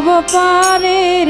ভব পারের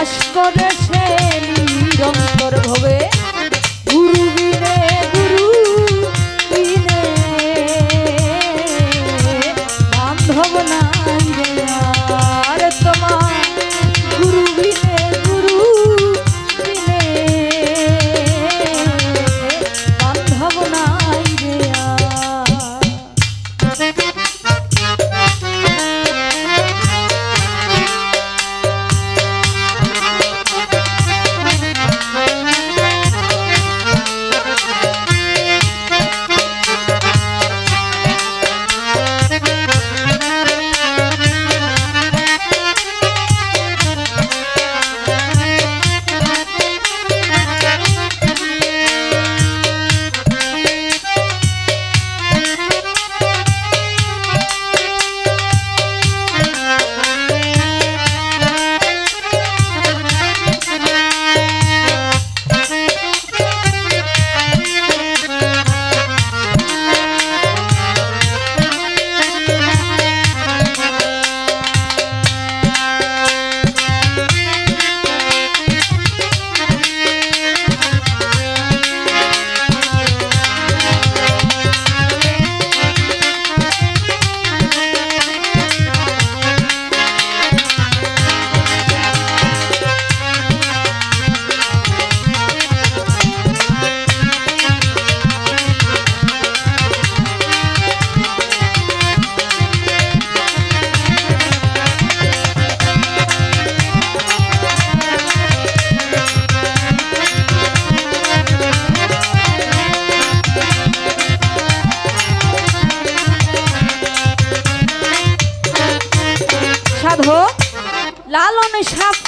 বাস করে সে নিরন্তর ভবে ich hab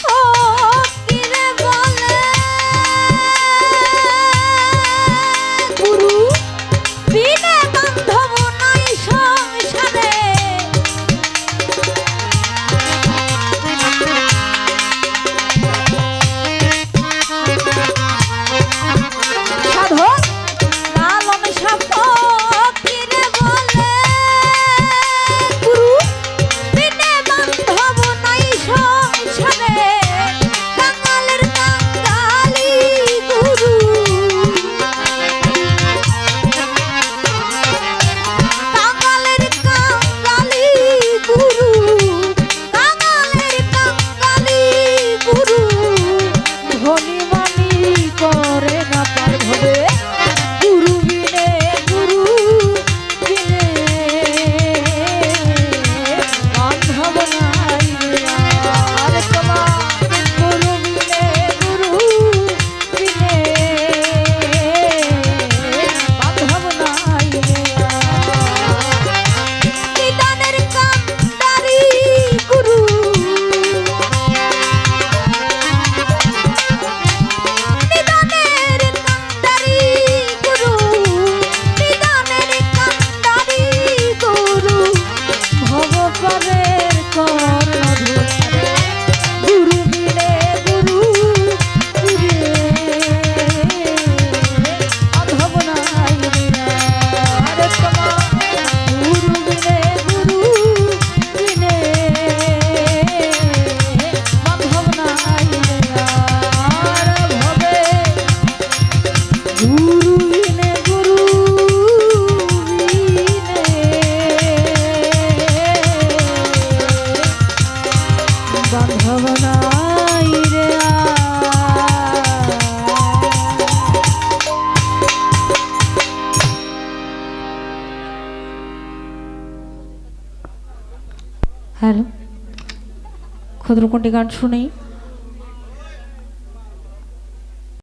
ক্ষুদ্রকুণ্ডী গান শুনেই